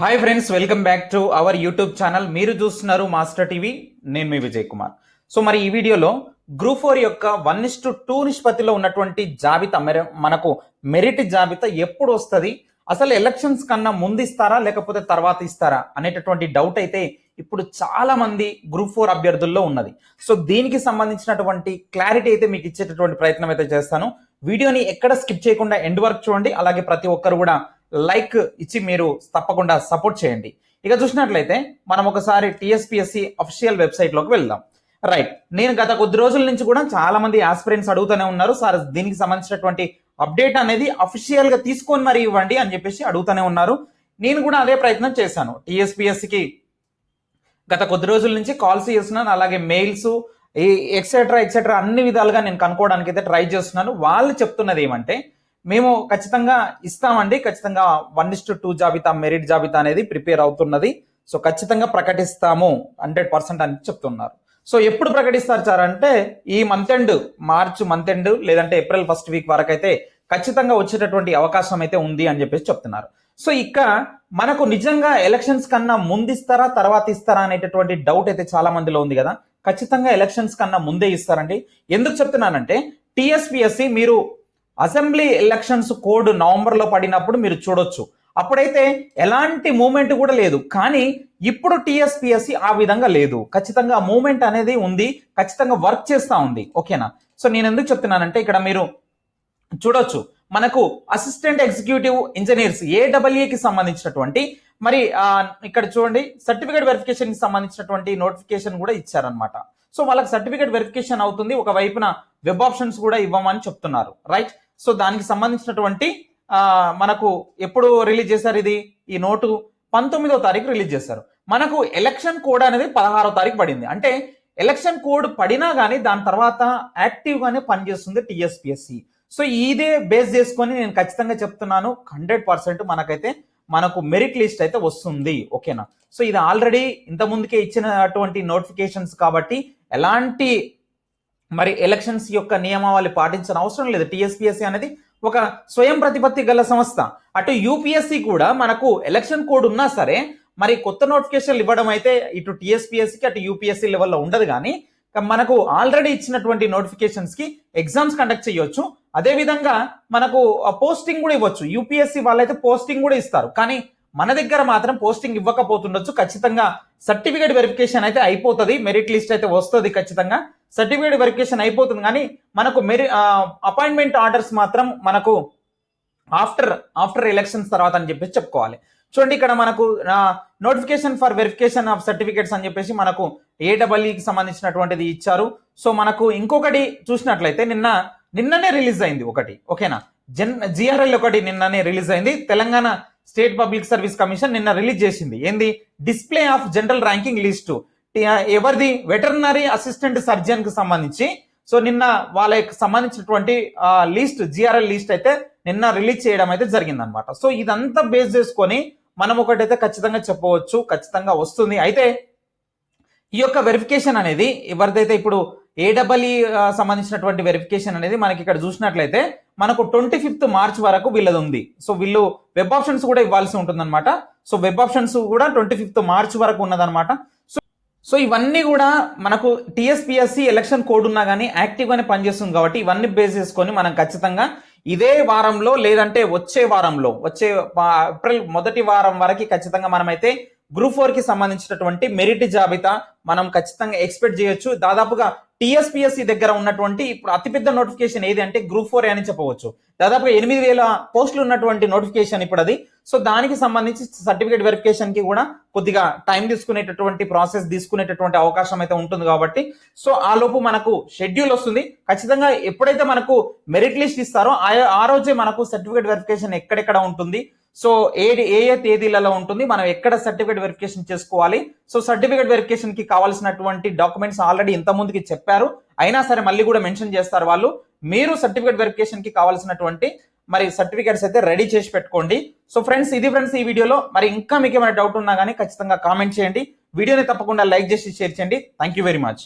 Hi friends welcome back to our YouTube channel మీరు చూస్తున్నారు master TV నేను మీ Vijay Kumar so మరి ఈ వీడియోలో గ్రూప్ ఫోర్ యొక్క వన్ ఇస్ టు టూ నిష్పత్తిలో ఉన్నటువంటి జాబితా మెర మనకు మెరిట్ జాబితా ఎప్పుడు వస్తుంది? అసలు ఎలక్షన్స్ కన్నా ముందు ఇస్తారా లేకపోతే తర్వాత ఇస్తారా అనేటటువంటి డౌట్ అయితే ఇప్పుడు చాలా మంది గ్రూప్ ఫోర్ అభ్యర్థుల్లో ఉన్నది. సో దీనికి సంబంధించినటువంటి క్లారిటీ అయితే మీకు ఇచ్చేటటువంటి ప్రయత్నం అయితే చేస్తాను. వీడియోని ఎక్కడ స్కిప్ చేయకుండా ఎండ్ వరకు చూడండి. అలాగే ప్రతి ఒక్కరు కూడా లైక్ ఇచ్చి మీరు తప్పకుండా సపోర్ట్ చేయండి. ఇక చూసినట్లయితే మనం ఒకసారి టీఎస్పీఎస్సి అఫీషియల్ వెబ్సైట్లోకి వెళ్దాం. రైట్ నేను గత కొద్ది రోజుల నుంచి కూడా చాలా మంది ఆస్పిరెంట్స్ అడుగుతూనే ఉన్నారు. సార్ దీనికి సంబంధించినటువంటి అప్డేట్ అనేది అఫీషియల్గా తీసుకొని మరి ఇవ్వండి అని చెప్పేసి అడుగుతూనే ఉన్నారు. నేను కూడా అదే ప్రయత్నం చేశాను. టీఎస్పీఎస్సికి గత కొద్ది రోజుల నుంచి కాల్స్ చేస్తున్నాను. అలాగే మెయిల్స్ ఎక్సెట్రా ఎక్సెట్రా అన్ని విధాలుగా నేను కనుక్కోవడానికి అయితే ట్రై చేస్తున్నాను. వాళ్ళు చెప్తున్నది ఏమంటే మేము ఖచ్చితంగా ఇస్తామండి. ఖచ్చితంగా వన్ ఇస్ టూ జాబితా మెరిట్ జాబితా అనేది ప్రిపేర్ అవుతున్నది. సో ఖచ్చితంగా ప్రకటిస్తాము. హండ్రెడ్ పర్సెంట్ అని చెప్తున్నారు. సో ఎప్పుడు ప్రకటిస్తారు సార్ అంటే ఈ month end March month end లేదంటే ఏప్రిల్ ఫస్ట్ వీక్ వరకు అయితే ఖచ్చితంగా వచ్చేటటువంటి అవకాశం అయితే ఉంది అని చెప్పేసి చెప్తున్నారు. సో ఇక్కడ మనకు నిజంగా ఎలక్షన్స్ కన్నా ముందు ఇస్తారా తర్వాత ఇస్తారా అనేటటువంటి డౌట్ అయితే చాలా మందిలో ఉంది కదా. ఖచ్చితంగా ఎలక్షన్స్ కన్నా ముందే ఇస్తారండి. ఎందుకు చెప్తున్నానంటే టిఎస్పిఎస్సి మీరు అసెంబ్లీ ఎలక్షన్స్ కోడ్ నవంబర్లో పడినప్పుడు మీరు చూడొచ్చు. అప్పుడైతే ఎలాంటి మూమెంట్ కూడా లేదు. కానీ ఇప్పుడు టీఎస్పిఎస్సి ఆ విధంగా లేదు. ఖచ్చితంగా మూమెంట్ అనేది ఉంది. ఖచ్చితంగా వర్క్ చేస్తూ ఉంది. ఓకేనా? సో నేను ఎందుకు చెప్తున్నానంటే ఇక్కడ మీరు చూడొచ్చు. మనకు అసిస్టెంట్ ఎగ్జిక్యూటివ్ ఇంజనీర్స్ ఏడబ్ల్యూకి సంబంధించినటువంటి మరి ఇక్కడ చూడండి సర్టిఫికేట్ వెరిఫికేషన్కి సంబంధించినటువంటి నోటిఫికేషన్ కూడా ఇచ్చారనమాట సో వాళ్ళకి సర్టిఫికేట్ వెరిఫికేషన్ అవుతుంది. ఒక వైపున వెబ్ ఆప్షన్స్ కూడా ఇవ్వమని చెప్తున్నారు. రైట్? సో దానికి సంబంధించినటువంటి మనకు ఎప్పుడు రిలీజ్ చేశారు ఇది? ఈ నోటు పంతొమ్మిదో తారీఖు రిలీజ్ చేశారు. మనకు ఎలక్షన్ కోడ్ అనేది పదహారో తారీఖు పడింది. అంటే ఎలక్షన్ కోడ్ పడినా కానీ దాని తర్వాత యాక్టివ్గానే పనిచేస్తుంది టిఎస్పిఎస్సి. సో ఇదే బేస్ చేసుకొని నేను ఖచ్చితంగా చెప్తున్నాను హండ్రెడ్ పర్సెంట్ మనకైతే మనకు మెరిట్ లిస్ట్ అయితే వస్తుంది. ఓకేనా? సో ఇది ఆల్రెడీ ఇంత ముందుకే ఇచ్చినటువంటి నోటిఫికేషన్స్ కాబట్టి ఎలాంటి మరి ఎలక్షన్స్ యొక్క నియమావళి పాటించిన అవసరం లేదు. టిఎస్పిఎస్సి అనేది ఒక స్వయం ప్రతిపత్తి గల సంస్థ. అటు యూపీఎస్సి కూడా మనకు ఎలక్షన్ కోడ్ ఉన్నా సరే మరి కొత్త నోటిఫికేషన్లు ఇవ్వడం అయితే ఇటు టీఎస్పీఎస్సీకి అటు యూపీఎస్సీ లెవెల్లో ఉండదు కానీ మనకు ఆల్రెడీ ఇచ్చినటువంటి నోటిఫికేషన్స్కి ఎగ్జామ్స్ కండక్ట్ చేయొచ్చు. అదే విధంగా మనకు పోస్టింగ్ కూడా ఇవ్వచ్చు. యూపీఎస్సీ వాళ్ళైతే పోస్టింగ్ కూడా ఇస్తారు. కానీ మన దగ్గర మాత్రం పోస్టింగ్ ఇవ్వకపోతుండొచ్చు. ఖచ్చితంగా సర్టిఫికేట్ వెరిఫికేషన్ అయితే అయిపోతుంది. మెరిట్ లిస్ట్ అయితే వస్తుంది ఖచ్చితంగా. సర్టిఫికేట్ వెరిఫికేషన్ అయిపోతుంది కానీ మనకు మెరి అపాయింట్మెంట్ ఆర్డర్స్ మాత్రం మనకు ఆఫ్టర్ ఆఫ్టర్ ఎలక్షన్స్ తర్వాత అని చెప్పేసి చెప్పుకోవాలి. చూడండి ఇక్కడ మనకు notification for verification of certificates అని చెప్పేసి మనకు ఏడబ్ల్యూకి సంబంధించినటువంటిది ఇచ్చారు. సో మనకు ఇంకొకటి చూసినట్లయితే నిన్న నిన్ననే రిలీజ్ అయింది ఒకటి. ఓకేనా? జన్ జిఆర్ఎల్ ఒకటి నిన్ననే రిలీజ్ అయింది. Telangana state public service commission నిన్న రిలీజ్ చేసింది. ఏంది? Display of general ranking list ఎవరిది? వెటర్నరీ అసిస్టెంట్ సర్జన్కి సంబంధించి. సో నిన్న వాళ్ళకి సంబంధించినటువంటి లిస్ట్ జిఆర్ఎల్ లిస్ట్ అయితే నిన్న రిలీజ్ చేయడం అయితే జరిగిందనమాట సో ఇదంతా బేస్ చేసుకొని మనం ఒకటైతే ఖచ్చితంగా చెప్పవచ్చు ఖచ్చితంగా వస్తుంది. అయితే ఈ యొక్క వెరిఫికేషన్ అనేది ఎవరిదైతే ఇప్పుడు ఏడబ్ల్ఈ సంబంధించినటువంటి వెరిఫికేషన్ అనేది మనకి ఇక్కడ చూసినట్లయితే మనకు ట్వంటీ ఫిఫ్త్ మార్చ్ వరకు వీళ్ళది ఉంది సో వీళ్ళు వెబ్ ఆప్షన్స్ కూడా ఇవ్వాల్సి ఉంటుందన్నమాట. సో వెబ్ ఆప్షన్స్ కూడా ట్వంటీ ఫిఫ్త్ మార్చ్ వరకు ఉన్నదన్నమాట. సో సో ఇవన్నీ కూడా మనకు టీఎస్పిఎస్సి ఎలక్షన్ కోడ్ ఉన్నా కానీ యాక్టివ్గానే పనిచేస్తుంది కాబట్టి ఇవన్నీ బేస్ చేసుకొని మనం ఖచ్చితంగా ఇదే వారంలో లేదంటే వచ్చే వారంలో వచ్చే ఏప్రిల్ మొదటి వారం వరకు ఖచ్చితంగా మనమైతే గ్రూప్ ఫోర్కి సంబంధించినటువంటి మెరిట్ జాబితా మనం ఖచ్చితంగా ఎక్స్పెక్ట్ చేయొచ్చు. దాదాపుగా టిఎస్పిఎస్సి దగ్గర ఉన్నటువంటి ఇప్పుడు అతిపెద్ద నోటిఫికేషన్ ఏది అంటే గ్రూప్ ఫోర్ అని చెప్పవచ్చు. దాదాపుగా ఎనిమిది వేల పోస్టులు ఉన్నటువంటి నోటిఫికేషన్ ఇప్పుడు అది. సో దానికి సంబంధించి సర్టిఫికేట్ వెరిఫికేషన్కి కూడా కొద్దిగా టైం తీసుకునేటటువంటి ప్రాసెస్ తీసుకునేటటువంటి అవకాశం అయితే ఉంటుంది కాబట్టి. సో ఆ లోపు మనకు షెడ్యూల్ వస్తుంది. ఖచ్చితంగా ఎప్పుడైతే మనకు మెరిట్ లిస్ట్ ఇస్తారో ఆ రోజే మనకు సర్టిఫికేట్ వెరిఫికేషన్ ఎక్కడెక్కడ ఉంటుంది. సో ఏ ఏ ఏ తేదీలలో ఉంటుంది మనం ఎక్కడ సర్టిఫికేట్ వెరిఫికేషన్ చేసుకోవాలి? సో సర్టిఫికేట్ వెరిఫికేషన్కి కావాల్సినటువంటి డాక్యుమెంట్స్ ఆల్రెడీ ఇంత ముందుకి చెప్పారు. అయినా సరే మళ్ళీ కూడా మెన్షన్ చేస్తారు వాళ్ళు. మీరు సర్టిఫికేట్ వెరిఫికేషన్కి కావాల్సినటువంటి మరి సర్టిఫికేట్స్ అయితే రెడీ చేసి పెట్టుకోండి. సో ఫ్రెండ్స్ ఇది ఫ్రెండ్స్ ఈ వీడియోలో. మరి ఇంకా మీకు ఏమైనా డౌట్ ఉన్నా కానీ ఖచ్చితంగా కామెంట్ చేయండి. వీడియోని తప్పకుండా లైక్ చేసి షేర్ చేయండి. Thank you very much